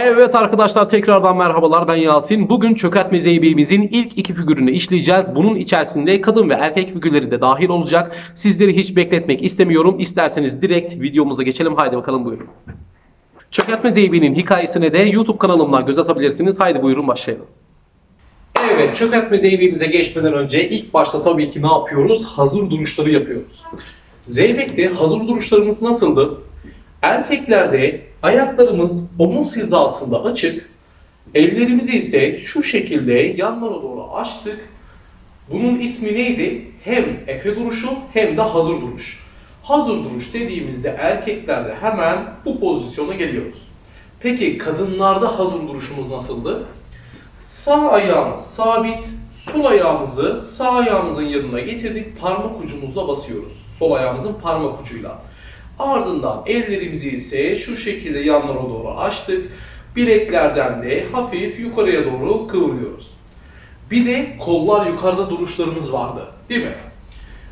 Evet arkadaşlar tekrardan merhabalar ben Yasin. Bugün çökertme zeybimizin ilk iki figürünü işleyeceğiz. Bunun içerisinde kadın ve erkek figürleri de dahil olacak. Sizleri hiç bekletmek istemiyorum. İsterseniz direkt videomuza geçelim. Haydi bakalım buyurun. Çökertme zeybinin hikayesine de YouTube kanalımdan göz atabilirsiniz. Haydi buyurun başlayalım. Evet, çökertme zeybimize geçmeden önce ilk başta tabii ki ne yapıyoruz? Hazır duruşları yapıyoruz. Zeybek'te hazır duruşlarımız nasıldı? Erkeklerde ayaklarımız omuz hizasında açık, ellerimizi ise şu şekilde yanlara doğru açtık. Bunun ismi neydi? Hem efe duruşu hem de hazır duruş. Hazır duruş dediğimizde erkeklerde hemen bu pozisyona geliyoruz. Peki kadınlarda hazır duruşumuz nasıldı? Sağ ayağımız sabit, sol ayağımızı sağ ayağımızın yanına getirdik, parmak ucumuzla basıyoruz. Sol ayağımızın parmak ucuyla. Ardından ellerimizi ise şu şekilde yanlara doğru açtık. Bileklerden de hafif yukarıya doğru kıvırıyoruz. Bir de kollar yukarıda duruşlarımız vardı, değil mi?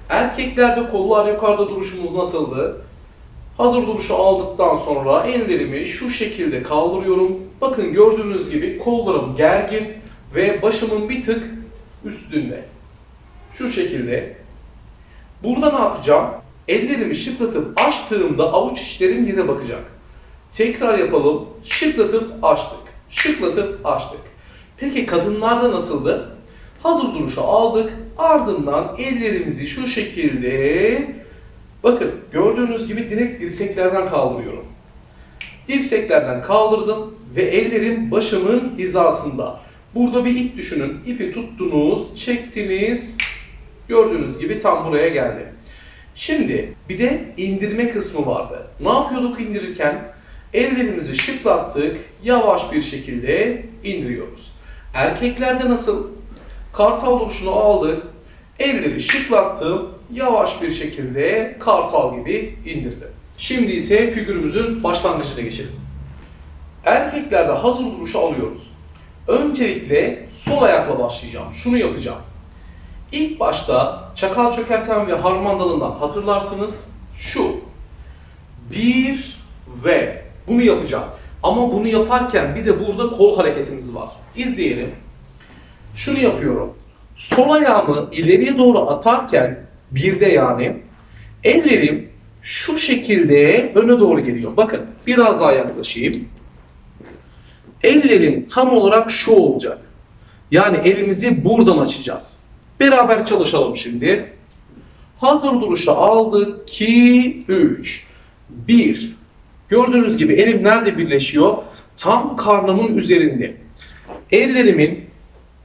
Erkeklerde kollar yukarıda duruşumuz nasıldı? Hazır duruşu aldıktan sonra ellerimi şu şekilde kaldırıyorum. Bakın gördüğünüz gibi kollarım gergin ve başımın bir tık üstünde. Şu şekilde. Burada ne yapacağım? Ellerimi şıklatıp açtığımda avuç içlerim yere bakacak. Tekrar yapalım. Şıklatıp açtık. Şıklatıp açtık. Peki kadınlarda nasıldı? Hazır duruşu aldık. Ardından ellerimizi şu şekilde bakın gördüğünüz gibi direkt dirseklerden kaldırıyorum. Dirseklerden kaldırdım ve ellerim başımın hizasında. Burada bir ip düşünün. İpi tuttunuz, çektiniz. Gördüğünüz gibi tam buraya geldi. Şimdi bir de indirme kısmı vardı. Ne yapıyorduk indirirken? Ellerimizi şıklattık, yavaş bir şekilde indiriyoruz. Erkeklerde nasıl? Kartal duruşunu aldık, elleri şıklattım, yavaş bir şekilde kartal gibi indirdim. Şimdi ise figürümüzün başlangıcına geçelim. Erkeklerde hazır duruşu alıyoruz. Öncelikle sol ayakla başlayacağım. Şunu yapacağım. İlk başta çakal çökerten ve harman dalından hatırlarsınız. Şu. Bir ve bunu yapacağım. Ama bunu yaparken bir de burada kol hareketimiz var. İzleyelim. Şunu yapıyorum. Sol ayağımı ileriye doğru atarken bir de yani ellerim şu şekilde öne doğru geliyor. Bakın biraz daha yaklaşayım. Ellerim tam olarak şu olacak. Yani elimizi buradan açacağız. Beraber çalışalım şimdi. Hazır duruşa aldık. 2, 3, 1. Gördüğünüz gibi elim nerede birleşiyor? Tam karnımın üzerinde. Ellerimin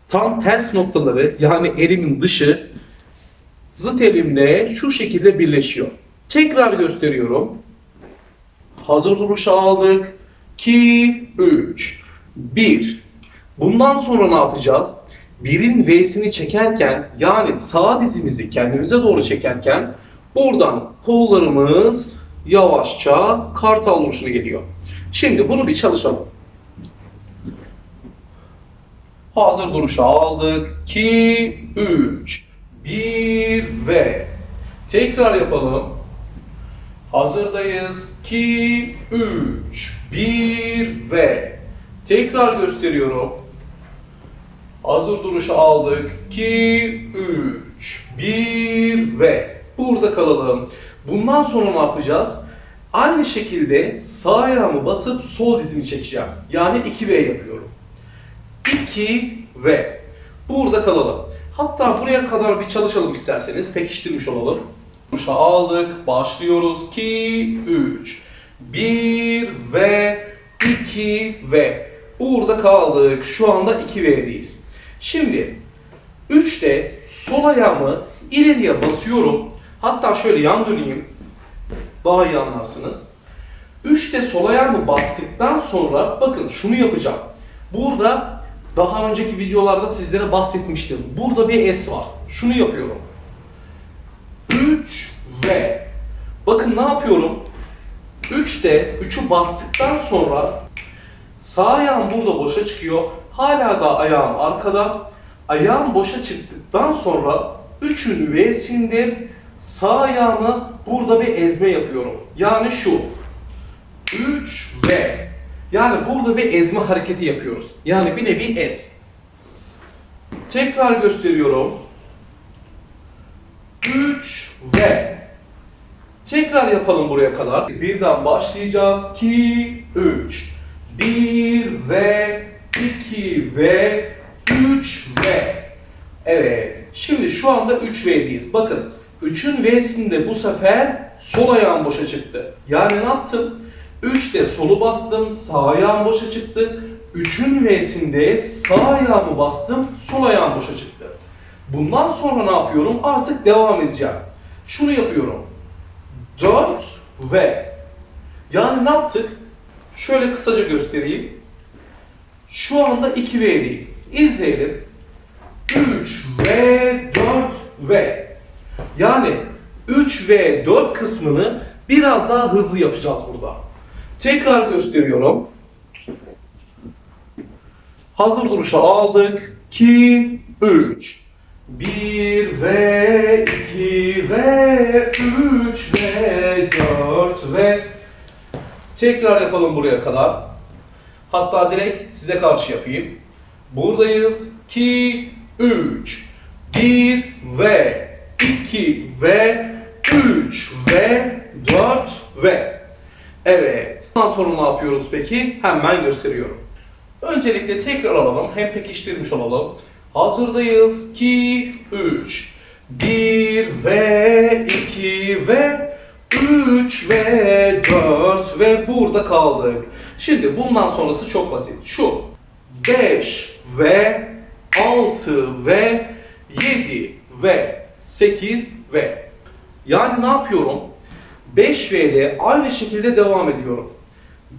tam ters noktaları yani elimin dışı zıt elimle şu şekilde birleşiyor. Tekrar gösteriyorum. Hazır duruşa aldık. 2, 3, 1. Bundan sonra ne yapacağız? Birin V'sini çekerken yani sağ dizimizi kendimize doğru çekerken buradan kollarımız yavaşça kartal duruşuna geliyor. Şimdi bunu bir çalışalım. Hazır duruşa aldık. 2, 3, 1 ve tekrar yapalım. Hazırdayız. 2, 3, 1 ve tekrar gösteriyorum. Hazır duruşu aldık. 2, 3, 1 ve burada kalalım. Bundan sonra ne yapacağız? Aynı şekilde sağ ayağımı basıp sol dizimi çekeceğim. Yani 2V yapıyorum. 2 ve burada kalalım. Hatta buraya kadar bir çalışalım isterseniz. Pekiştirmiş olalım. Duruşa aldık. Başlıyoruz. 2, 3, 1 ve 2 ve burada kaldık. Şu anda 2V'deyiz. Şimdi 3'te sol ayağımı ileriye basıyorum. Hatta şöyle yan döneyim. Daha iyi anlarsınız. 3'te sol ayağımı bastıktan sonra bakın şunu yapacağım. Burada daha önceki videolarda sizlere bahsetmiştim. Burada bir S var. Şunu yapıyorum. 3 ve bakın ne yapıyorum? 3'te 3'ü bastıktan sonra sağ ayağım burada boşa çıkıyor. Hala da ayağım arkada. Ayağım boşa çıktıktan sonra 3'ün V'sinde sağ ayağımı burada bir ezme yapıyorum. Yani şu. 3 ve Yani burada bir ezme hareketi yapıyoruz. Yani bir nevi ez. Tekrar gösteriyorum. 3 ve tekrar yapalım buraya kadar. Birden başlayacağız. 2 3 1 ve 2 ve 3 ve Evet. Şimdi şu anda 3 V'deyiz. Bakın 3'ün V'sinde bu sefer sol ayağım boşa çıktı. Yani ne yaptım? 3'te solu bastım, sağ ayağım boşa çıktı. 3'ün V'sinde sağ ayağımı bastım, sol ayağım boşa çıktı. Bundan sonra ne yapıyorum? Artık devam edeceğim. Şunu yapıyorum. 4 ve yani ne yaptık? Şöyle kısaca göstereyim. Şu anda 2 V değil. İzleyelim. 3 ve 4 ve yani 3 ve 4 kısmını biraz daha hızlı yapacağız burada. Tekrar gösteriyorum. Hazır duruşa aldık. 2 3 1 ve 2 ve 3 ve 4 ve tekrar yapalım buraya kadar. Hatta direkt size karşı yapayım. Buradayız. 2, 3, 1 ve 2 ve 3 ve 4 ve Evet. Bundan sonra ne yapıyoruz peki? Hemen gösteriyorum. Öncelikle tekrar alalım. Hem pekiştirmiş olalım. Hazırdayız. 2, 3, 1 ve 2 ve 3 ve 4 ve burada kaldık. Şimdi bundan sonrası çok basit. Şu 5 ve 6 ve 7 ve 8 ve yani ne yapıyorum? 5 ve ile aynı şekilde devam ediyorum.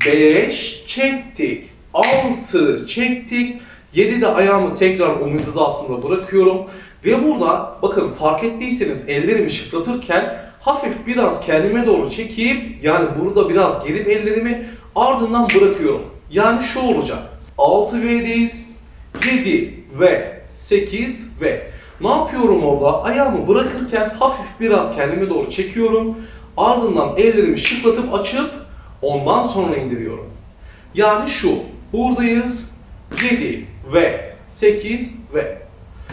5 çektik. 6 çektik. 7 de ayağımı tekrar omuz hizasında bırakıyorum. Ve burada bakın fark ettiyseniz ellerimi şıklatırken hafif biraz kendime doğru çekeyim. Yani burada biraz gerip ellerimi ardından bırakıyorum. Yani şu olacak. 6 V'deyiz. 7 ve 8 ve ne yapıyorum orada? Ayağımı bırakırken hafif biraz kendime doğru çekiyorum. Ardından ellerimi şıklatıp açıp ondan sonra indiriyorum. Yani şu. Buradayız. 7 ve 8 ve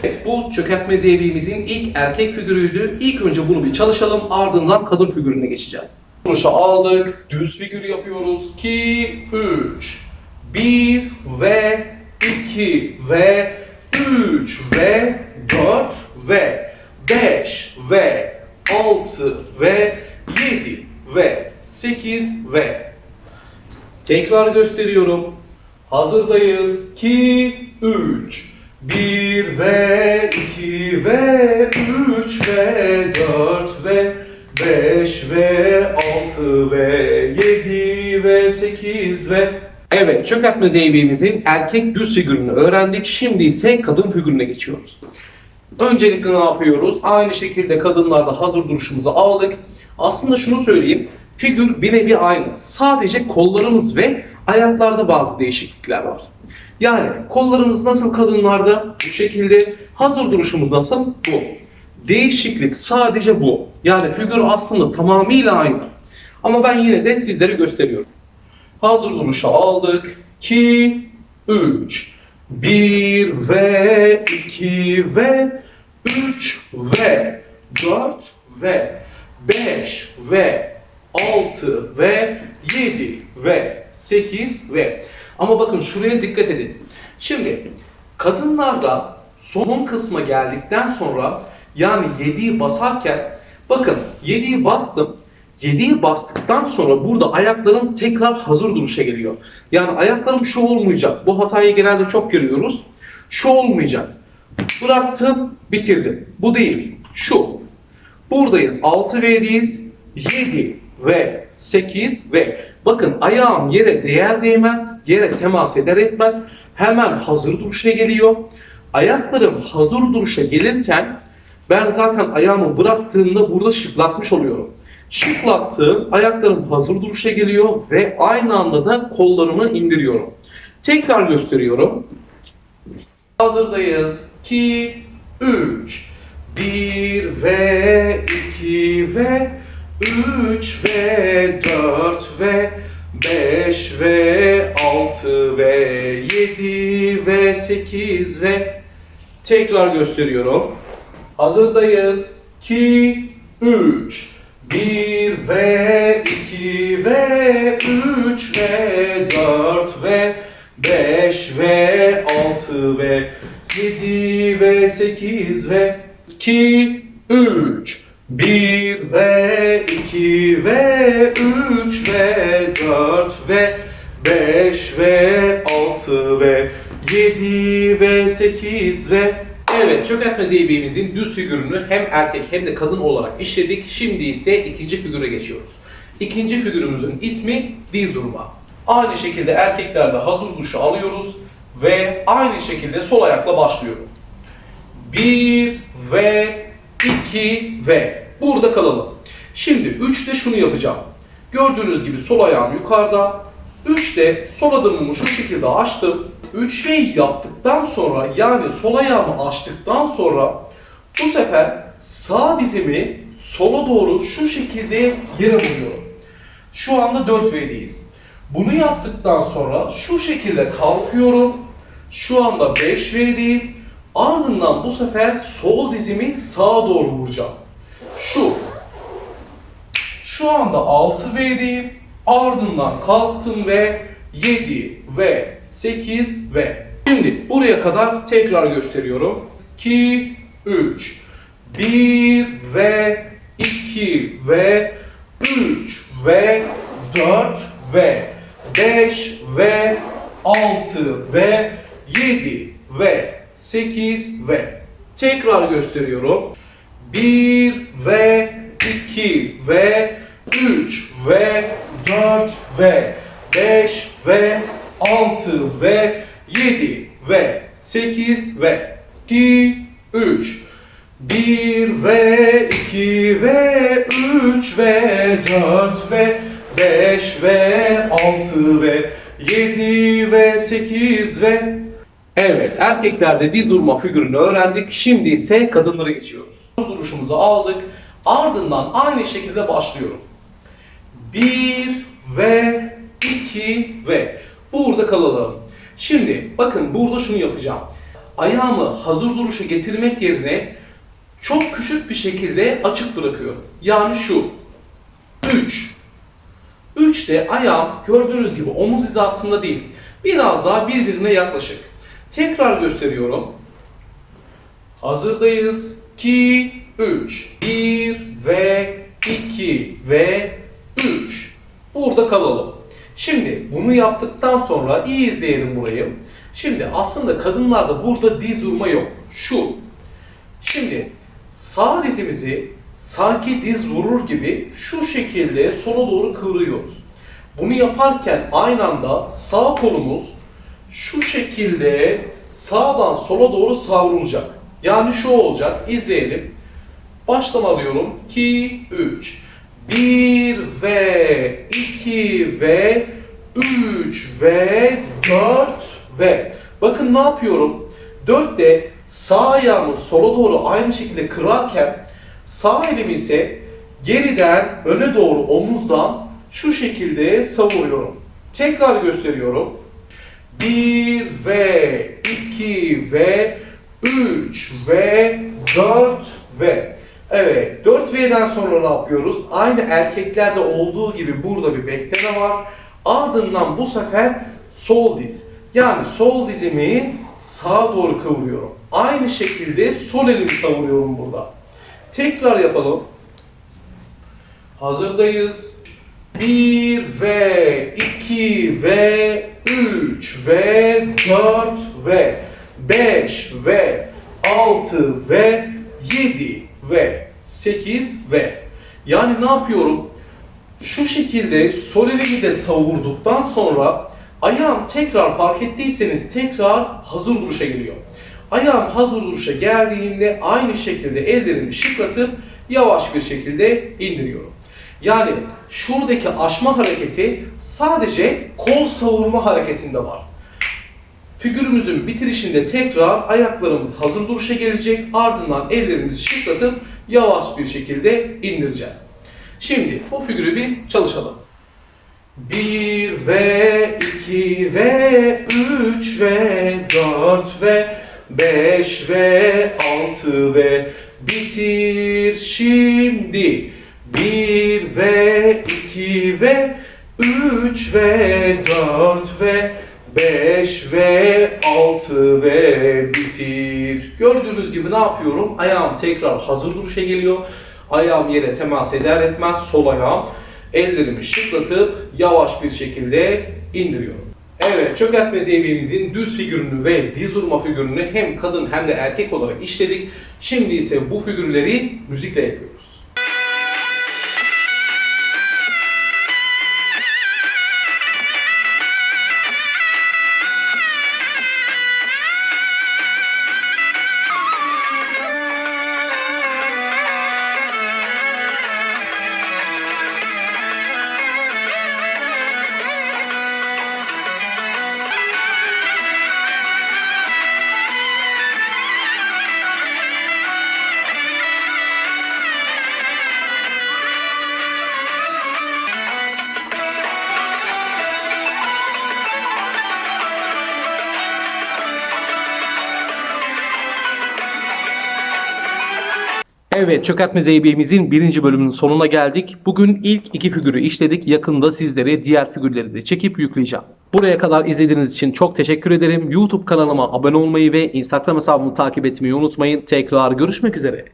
Evet bu çökertme zeybimizin ilk erkek figürüydü. İlk önce bunu bir çalışalım ardından kadın figürüne geçeceğiz. Duruşa aldık. Düz figür yapıyoruz. 2, 3, 1 ve 2 ve 3 ve 4 ve 5 ve 6 ve 7 ve 8 ve Tekrar gösteriyorum. Hazırdayız. 2, 3, 1 ve 2 ve 3 ve 4 ve 5 ve 6 ve 7 ve 8 ve Evet, çökertme zeybimizin erkek düz figürünü öğrendik. Şimdi ise kadın figürüne geçiyoruz. Öncelikle ne yapıyoruz? Aynı şekilde kadınlarda hazır duruşumuzu aldık. Aslında şunu söyleyeyim. Figür bir aynı. Sadece kollarımız ve ayaklarda bazı değişiklikler var. Yani kollarımız nasıl kadınlarda bu şekilde, hazır duruşumuz nasıl bu. Değişiklik sadece bu. Yani figür aslında tamamıyla aynı. Ama ben yine de sizlere gösteriyorum. Hazır duruşa aldık. 2, 3, 1 ve 2 ve 3 ve 4 ve 5 ve 6 ve 7 ve 8 ve ama bakın şuraya dikkat edin. Şimdi kadınlarda son kısma geldikten sonra yani 7'yi basarken bakın 7'yi bastım 7'yi bastıktan sonra burada ayaklarım tekrar hazır duruşa geliyor. Yani ayaklarım şu olmayacak. Bu hatayı genelde çok görüyoruz. Şu olmayacak. Bıraktım, bitirdim. Bu değil. Şu. Buradayız. 6 V'deyiz. 7 ve 8 ve bakın ayağım yere değer değmez, yere temas eder etmez. Hemen hazır duruşa geliyor. Ayaklarım hazır duruşa gelirken ben zaten ayağımı bıraktığımda burada şıklatmış oluyorum. Şıklattığım ayaklarım hazır duruşa geliyor ve aynı anda da kollarımı indiriyorum. Tekrar gösteriyorum. Hazırdayız. 2, 3, 1 ve 2 ve 3 ve 4 ve 5 ve 6 ve 7 ve 8 ve tekrar gösteriyorum. Hazırdayız. 2 3 1 ve 2 ve 3 ve 4 ve 5 ve 6 ve 7 ve 8 ve 2 3 1 ve 2 ve 3 ve 4 ve 5 ve 6 ve 7 ve 8 ve Evet, çökertme zeybimizin düz figürünü hem erkek hem de kadın olarak işledik. Şimdi ise ikinci figüre geçiyoruz. İkinci figürümüzün ismi diz durma. Aynı şekilde erkeklerde hazır duşu alıyoruz ve aynı şekilde sol ayakla başlıyorum. 1 ve 2 ve burada kalalım. Şimdi 3'te şunu yapacağım. Gördüğünüz gibi sol ayağım yukarıda. 3'te sol adımımı şu şekilde açtım. 3 V'yi yaptıktan sonra yani sol ayağımı açtıktan sonra bu sefer sağ dizimi sola doğru şu şekilde yere vuruyorum. Şu anda 4 V'deyiz. Bunu yaptıktan sonra şu şekilde kalkıyorum. Şu anda 5 V'deyim. Ardından bu sefer sol dizimi sağa doğru vuracağım. Şu. Şu anda 6 V'deyim. Ardından kalktım ve 7 ve 8 ve. Şimdi buraya kadar tekrar gösteriyorum. 2, 3, 1 ve 2 ve 3 ve 4 ve 5 ve 6 ve 7 ve 8 ve tekrar gösteriyorum. 1 ve 2 ve 3 ve 4 ve 5 ve 6 ve 7 ve 8 ve 2 3 1 ve 2 ve 3 ve 4 ve 5 ve 6 ve 7 ve 8 ve Evet, erkeklerde diz durma figürünü öğrendik. Şimdi ise kadınlara geçiyoruz. Duruşumuzu aldık. Ardından aynı şekilde başlıyorum. 1 ve 2 ve burada kalalım. Şimdi bakın burada şunu yapacağım. Ayağımı hazır duruşa getirmek yerine çok küçük bir şekilde açık bırakıyorum. Yani şu. 3. 3'te ayağım gördüğünüz gibi omuz hizasında değil. Biraz daha birbirine yaklaşık. Tekrar gösteriyorum. Hazırdayız. 2, 3. 1 ve 2 ve 3. Burada kalalım. Şimdi bunu yaptıktan sonra iyi izleyelim burayı. Şimdi aslında kadınlarda burada diz vurma yok. Şu. Şimdi sağ dizimizi sanki diz vurur gibi şu şekilde sola doğru kıvırıyoruz. Bunu yaparken aynı anda sağ kolumuz şu şekilde sağdan sola doğru savrulacak. Yani şu olacak. İzleyelim. Baştan alıyorum. 2, 3. 1 ve 2 ve 3 ve 4 ve bakın ne yapıyorum? 4'te sağ ayağımı sola doğru aynı şekilde kırarken sağ elimi ise geriden öne doğru omuzdan şu şekilde savuruyorum. Tekrar gösteriyorum. 1 ve 2 ve 3 ve 4 ve Evet 4V'den sonra ne yapıyoruz? Aynı erkeklerde olduğu gibi burada bir bekleme var. Ardından bu sefer sol diz. Yani sol dizimi sağa doğru kıvırıyorum. Aynı şekilde sol elimi savuruyorum burada. Tekrar yapalım. Hazırdayız. 1 ve 2 ve 3 ve 4 ve 5 ve 6 ve 7 ve 8 ve yani ne yapıyorum? Şu şekilde sol elimi de savurduktan sonra ayağım tekrar fark ettiyseniz tekrar hazır duruşa geliyor. Ayağım hazır duruşa geldiğinde aynı şekilde ellerimi şıklatıp yavaş bir şekilde indiriyorum. Yani şuradaki aşma hareketi sadece kol savurma hareketinde var. Figürümüzün bitirişinde tekrar ayaklarımız hazır duruşa gelecek. Ardından ellerimizi şıklatıp yavaş bir şekilde indireceğiz. Şimdi bu figürü bir çalışalım. 1 ve 2 ve 3 ve 4 ve 5 ve 6 ve bitir şimdi. 1 ve 2 ve 3 ve 4 ve 5 ve 6 ve bitir. Gördüğünüz gibi ne yapıyorum? Ayağım tekrar hazır duruşa geliyor. Ayağım yere temas eder etmez sol ayağım ellerimi şıklatıp yavaş bir şekilde indiriyorum. Evet, çökertme zeybimizin düz figürünü ve diz vurma figürünü hem kadın hem de erkek olarak işledik. Şimdi ise bu figürleri müzikle yapıyoruz. Evet, çökertme zeybimizin birinci bölümünün sonuna geldik. Bugün ilk iki figürü işledik. Yakında sizlere diğer figürleri de çekip yükleyeceğim. Buraya kadar izlediğiniz için çok teşekkür ederim. YouTube kanalıma abone olmayı ve Instagram hesabımı takip etmeyi unutmayın. Tekrar görüşmek üzere.